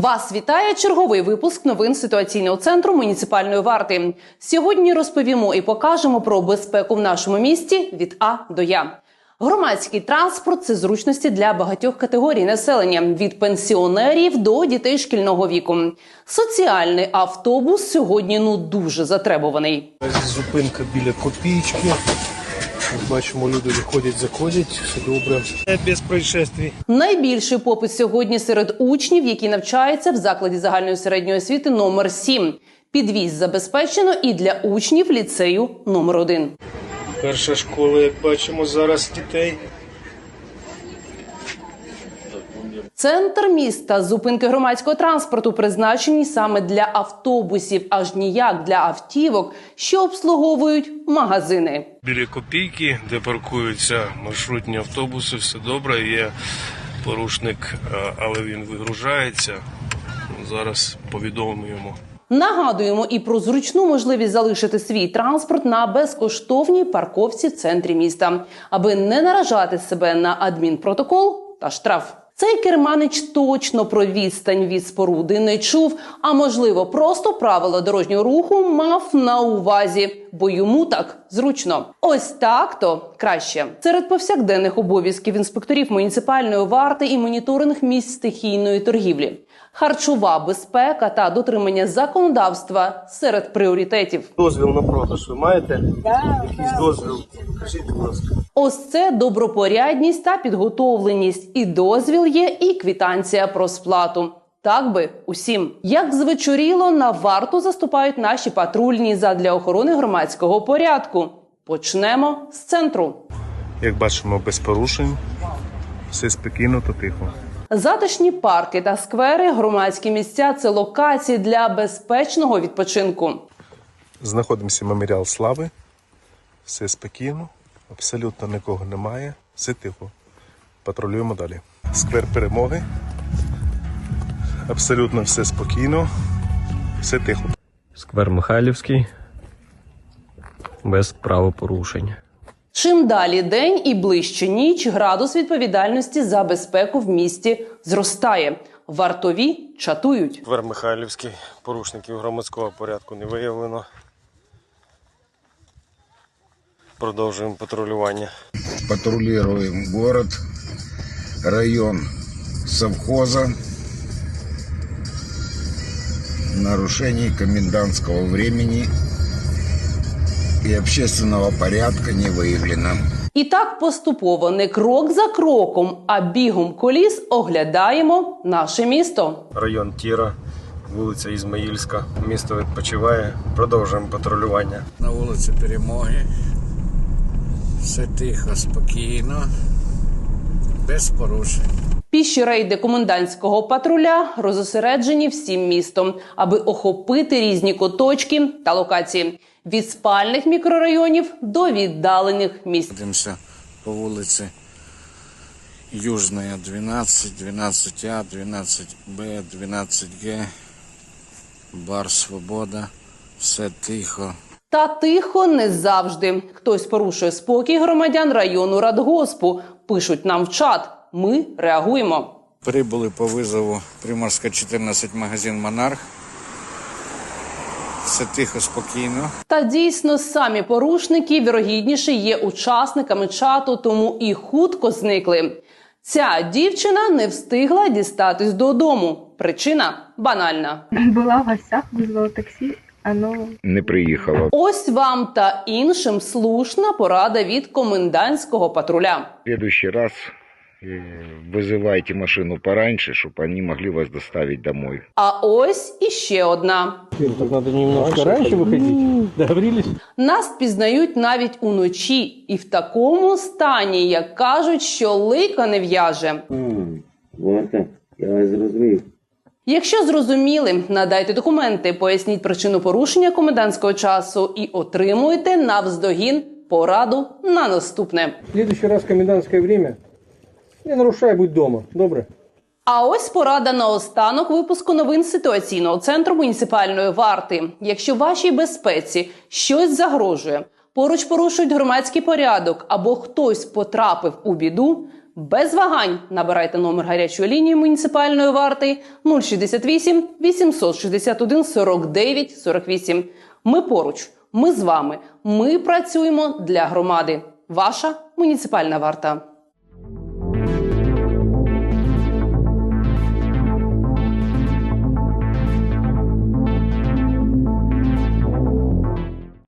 Вас вітає черговий випуск новин ситуаційного центру муніципальної варти. Сьогодні розповімо і покажемо про безпеку в нашому місті від А до Я. Громадський транспорт це зручності для багатьох категорій населення від пенсіонерів до дітей шкільного віку. Соціальний автобус сьогодні ну дуже затребуваний. Зупинка біля копійки. Бачимо, люди виходять, заходять, все добре. Без происшествий. Найбільший попит сьогодні серед учнів, які навчаються в закладі загальної середньої освіти номер 7. Підвіз забезпечено і для учнів ліцею номер 1 Перша школа, як бачимо, зараз дітей. Центр міста зупинки громадського транспорту призначені саме для автобусів, аж ніяк для автівок, що обслуговують магазини. Біля копійки, де паркуються маршрутні автобуси, все добре. Є порушник, е, але він вигружається. Зараз повідомимо йому. Нагадуємо і про зручну можливість залишити свій транспорт на безкоштовній парковці в центрі міста, аби не наражати себе на адмінпротокол та штраф. Цей керманич точно про відстань від споруди не чув, а можливо, просто правила дорожнього руху мав на увазі, бо йому так зручно. Ось так то краще. Серед повсякденних обов'язків інспекторів муніципальної варти і моніторинг місць стихійної торгівлі. Харчова безпека та дотримання законодавства серед пріоритетів. Дозвіл на продаж ви маєте? Якийсь дозвіл? Кажіть, будь ласка. Ось це добропорядність та підготовленість. І дозвіл є, і квитанція про сплату. Так би усім, як звечоріло, на варту заступають наші патрульні задля охорони громадського порядку. Почнемо з центру. Як бачимо, без порушень. Все спокійно та тихо. Затишні парки та сквери, громадські місця це локації для безпечного відпочинку. Знаходимося в меморіал слави. Все спокійно, абсолютно нікого немає. Все тихо. Патрулюємо далі. Сквер перемоги. Абсолютно все спокійно, все тихо. Сквер Михайлівський без правопорушень. Чим далі день і ближче ніч, градус відповідальності за безпеку в місті зростає. Вартові чатують. Сквер Михайлівський. Порушників громадського порядку не виявлено. Продовжуємо патрулювання. патрулируем город, район совхоза. Нарушений комендантского времени и общественного порядка не выявлено. І так поступово, не крок за кроком, а бігом коліс оглядаємо наше місто. Район Тіра, вулиця Ізмаїльська. Місто відпочиває. Продовжуємо патрулювання. на вулиці Перемоги. Все тихо, спокійно, без порушень. Піші рейди комендантського патруля розосереджені всім містом, аби охопити різні куточки та локації від спальних мікрорайонів до віддалених місць. Йдемося по вулиці Южная 12, 12А, 12Б, 12Г, Бар Свобода. Все тихо. Та тихо не завжди. Хтось порушує спокій громадян району Радгоспу. Пишуть нам в чат. Ми реагуємо. Прибули по визову Приморська 14, магазин Монарх. Все тихо, спокійно. Та дійсно самі порушники вірогідніше є учасниками чату, тому і хутко зникли. Ця дівчина не встигла дістатись додому. Причина банальна. Была в гостях, вызвала такси, оно Не приехала. Ось вам та іншим слушна порада від комендантського патруля. В следующий раз э, вызывайте машину пораньше, чтобы они могли вас доставить домой. А ось іще одна. Так надо немножко раньше выходить. Договорились? Нас пізнають навіть уночі, і в такому стані, як кажуть, що лика не в'яже. Якщо зрозуміли, надайте документи, поясніть причину порушення комендантського часу і отримуйте навздогін пораду на наступне. Следующий раз комендантское время. Не нарушай, будь дома. Добре? А ось порада на останок випуску новин ситуаційного центру муніципальної варти. Якщо вашій безпеці щось загрожує, поруч порушують громадський порядок або хтось потрапив у біду, Без вагань набирайте номер гарячої лінії муніципальної варти 068 861 49 48. Ми поруч, ми з вами. Ми працюємо для громади. Ваша муніципальна варта.